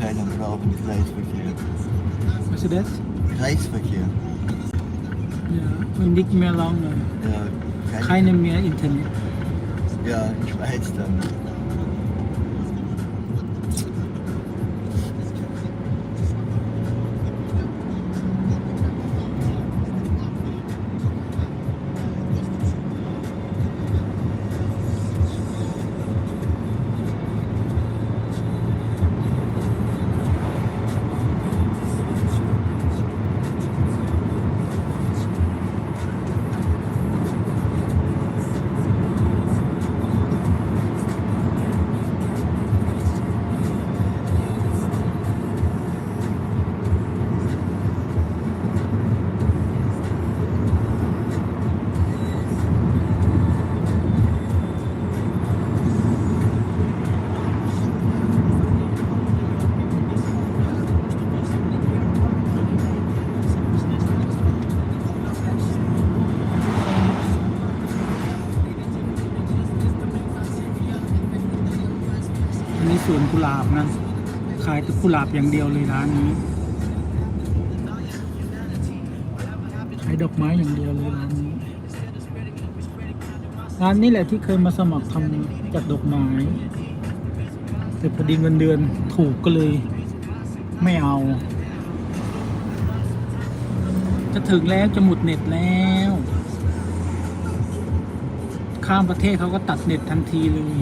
Thailand brauchen mit Reisverkehr. Was ist das? Reisverkehr. Ja, und nicht mehr lange. Ja, keine, Keine mehr Internet. ja, in Schweiz dann. อันนี้สวนกุหลาบนะ ขายแต่กุหลาบอย่างเดียวเลยร้านนี้ ขายดอกไม้อย่างเดียวเลยร้านนี้ ร้านนี้แหละที่เคยมาสมัครทำจากดอกไม้ แต่พอดีเงินเดือนถูกก็เลย ไม่เอา จะถึงแล้วจะหมดเน็ตแล้วข้ามประเทศเขาก็ตัดเน็ตทันทีเลย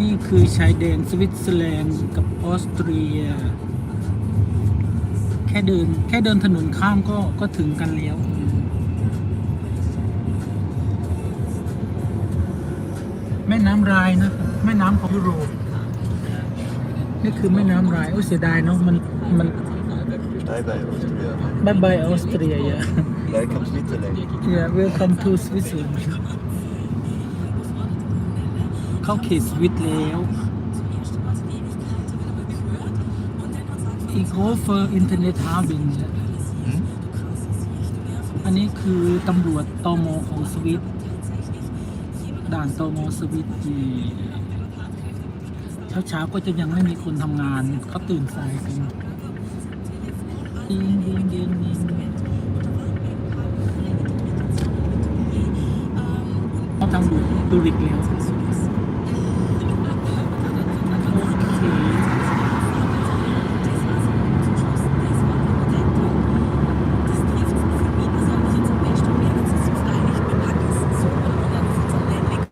นี่คือชายแดนสวิตเซอร์แลนด์กับออสเตรีย แค่เดินแค่เดินถนนข้ามก็ก็ถึงกันแล้วแม่น้ำรายนะ แม่น้ำของยุโรปนี่คือแม่น้ำราย โอ้เสียดายเนาะมันมัน Bye bye Austria. บายบายออสเตรียอย่า Welcome Switzerland. Yeah, welcome to Switzerland เข้าเขตสวิตแล้วอีกโฮเฟอร์อินเทอร์เน็ตฮาบิน Hmm? อันนี้คือตำรวจตมของสวิต ด่านตมสวิตเช้าเช้าๆก็จะยังไม่มีคนทำงานเขาตื่นสายกันยิงยิงยิงยิงเขาทำดูดูริกแล้ว